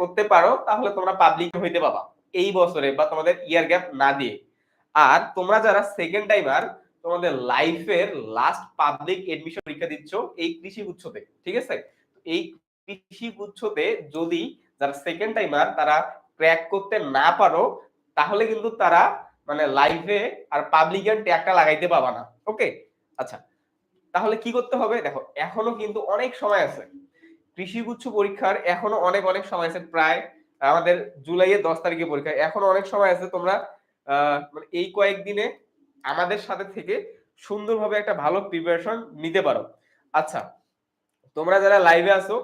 করতে পারো, তাহলে তোমরা পাবলিক হইতে পাবা। এই বছরে বা তোমাদের ইয়ার গ্যাপ না দিয়ে। আর তোমরা যারা সেকেন্ড টাইমার তোমাদের লাইফের লাস্ট পাবলিক এডমিশন পরীক্ষা দিচ্ছ এই কৃষি গুচ্ছতে ঠিক আছে? এই কৃষি গুচ্ছতে যদি যারা সেকেন্ড টাইমার তারা ক্র্যাক করতে না পারো, তাহলে কিন্তু তারা মানে লাইভে আর পাবলিকের ট্যাগটা লাগাইতে পাবা না ওকে আচ্ছা তাহলে কি করতে হবে? দেখো, এখনও কিন্তু অনেক সময় আছে। কৃষি গুচ্ছ পরীক্ষার এখনও অনেক অনেক সময় আছে। প্রায় আমাদের জুলাইয়ের দশ তারিখে পরীক্ষা। এখনও অনেক সময় আছে তোমরা মানে এই কয়েকদিনে আমাদের সাথে থেকে সুন্দরভাবে একটা ভালো প্রিপারেশন নিতে পারো। আচ্ছা তোমরা যারা লাইভে আসো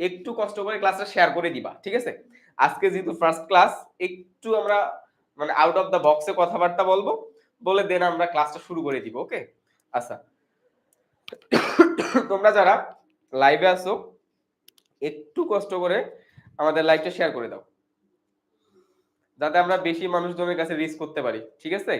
একটু কষ্ট করে ক্লাসটা শেয়ার করে দিবা, ঠিক আছে? আজকে যেহেতু ফার্স্ট ক্লাস একটু আমরা মানে আউট অফ দ্য বক্সে কথাবার্তা বলব, বলে দেন আমরা ক্লাসটা শুরু করে দিব ওকে আচ্ছা তোমরা যারা লাইভে আসো একটু কষ্ট করে আমাদের লাইভটা শেয়ার করে দাও। যাতে আমরা বেশি মানুষজনের কাছে রিচ করতে পারি, ঠিক আছে?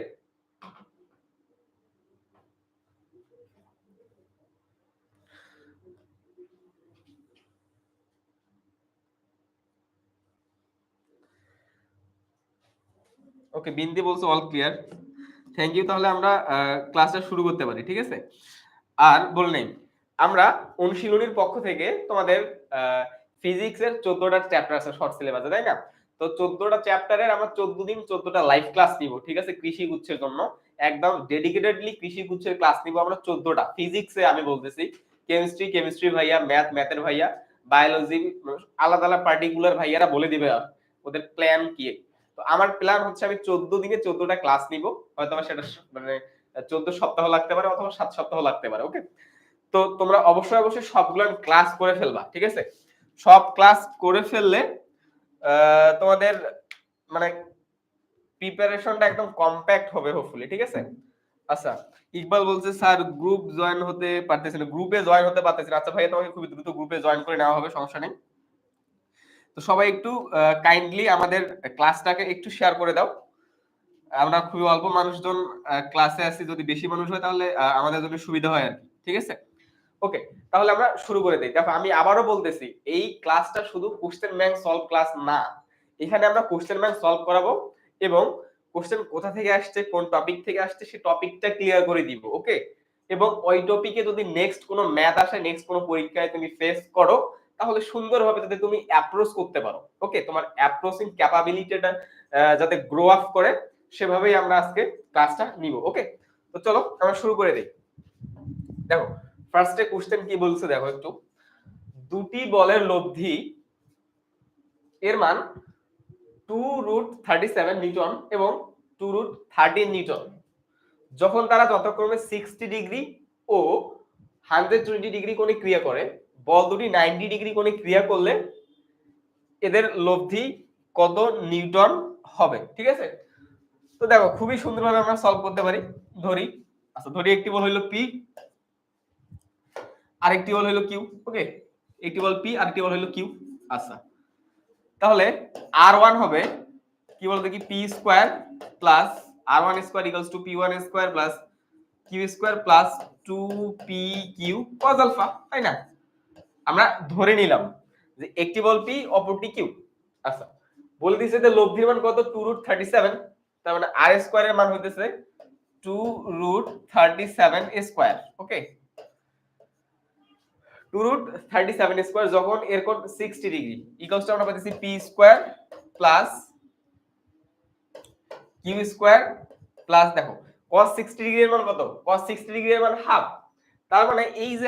ওকে বিন্দি বলছো অল ক্লিয়ার থ্যাংক ইউ তাহলে আমরা ক্লাসটা শুরু করতে পারি, ঠিক আছে? আর বল নেই। আমরা অনুশীলনীর পক্ষ থেকে তোমাদের ফিজিক্সের চোদ্দটা চ্যাপ্টার আছে শর্ট সিলেবাসে তাই না? তো চোদ্দটা চ্যাপ্টারের আমরা চোদ্দ দিন চোদ্দটা লাইভ ক্লাস নিব, ঠিক আছে? কৃষি গুচ্ছের জন্য। একদম ডেডিকেটেডলি কৃষি গুচ্ছের ক্লাস নিব আমরা চোদ্দটা। ফিজিক্সে আমি বলতেছি কেমিস্ট্রি কেমিস্ট্রি ভাইয়া ম্যাথ ম্যাথের ভাইয়া বায়োলজি আলাদা আলাদা পার্টিকুলার ভাইয়ারা বলে দিবে ওদের প্ল্যান কি? তো আমার প্ল্যান হচ্ছে আমি চোদ্দ দিনে চোদ্দটা ক্লাস নিব। হয়তো আমার সেটা মানে চোদ্দ সপ্তাহ লাগতে পারে অথবা সাত সপ্তাহ লাগতে পারে ওকে তো তোমরা অবশ্যই অবশ্যই সবগুলো ক্লাস করে ফেলবা, ঠিক আছে? সব ক্লাস করে ফেললে তোমাদের মানে প্রিপারেশনটা একদম কম্প্যাক্ট হবে হোপফুলি ঠিক আছে? আচ্ছা ইকবাল বলছে, স্যার গ্রুপ জয়েন হতে পারতেছে না। গ্রুপে জয়েন হতে পারতেছে আচ্ছা ভাই, তোমাকে খুবই দ্রুত গ্রুপে জয়েন করে নেওয়া হবে, সমস্যা নেই। তো সবাই একটু কাইন্ডলি আমাদের ক্লাসটাকে একটু শেয়ার করে দাও। আমরা খুবই অল্প মানুষজন ক্লাসে আছি। যদি বেশি মানুষ হয় তাহলে আমাদের জন্য সুবিধা হয় আর কি, ঠিক আছে? ওকে তাহলে আমরা শুরু করে দিই। দেখো, আমি আবারও বলতেছি, এই ক্লাসটা শুধু কোশ্চেন ব্যাংক সলভ ক্লাস না। এখানে আমরা কোশ্চেন ব্যাংক সলভ করাবো এবং কোশ্চেন কোথা থেকে আসছে, কোন টপিক থেকে আসছে সেই টপিকটা ক্লিয়ার করে দিব ওকে এবং ওই টপিকে যদি নেক্সট কোনো ম্যাথ আসে নেক্সট কোনো পরীক্ষায় তুমি ফেস করো, তাহলে সুন্দরভাবে যাতে তুমি অ্যাপ্রোচ করতে পারো ওকে তোমার অ্যাপ্রোচিং ক্যাপাবিলিটিটা যাতে গ্রো আপ করে, সেভাবেই আমরা আজকে ক্লাসটা নিব ওকে তো চলো, আমরা শুরু করে দিই। দেখো ফার্স্টে কোশ্চেন কি বলছে দেখো একটু। দুটি বলের লব্ধি, এর মান two root thirty seven newton এবং টু রুট থার্টিন নিউটন। যখন তারা যথাক্রমে সিক্সটি ডিগ্রি ও হান্ড্রেড টোয়েন্টি ডিগ্রি কোণে ক্রিয়া করে, বল দুটি নাইনটি ডিগ্রি কোণে ক্রিয়া করলে এদের লব্ধি কত নিউটন হবে, ঠিক আছে? তো দেখো, খুবই সুন্দরভাবে আমরা সলভ করতে পারি। ধরি আচ্ছা ধরি একটি বল হইল পি আরেকটি বল হইল কিউ, ওকে? একটি বল পি আরেকটি বল হইল কিউ। আচ্ছা। তাহলে আর ওয়ান হবে, কি বলতো কি P square plus R one square equals to P one square plus Q square plus two P Q cos alpha তাই না? আমরা ধরে নিলাম যে একটি বল পি অপরটি কিউ আচ্ছা। বলে দিয়েছে যে লব্ধির মান কত? টু রুট থার্টি সেভেন তার মানে আর স্কোয়ারের মান হইতেছে two root thirty seven square okay two root thirty seven square যখন এর কোণ সিক্সটি ডিগ্রি ইকুয়ালস টু আমরা পাচ্ছি P square plus Q square plus দেখো, cos 60 ডিগ্রির মান কত? cos 60 ডিগ্রির মান হাফ তার মানে এই যে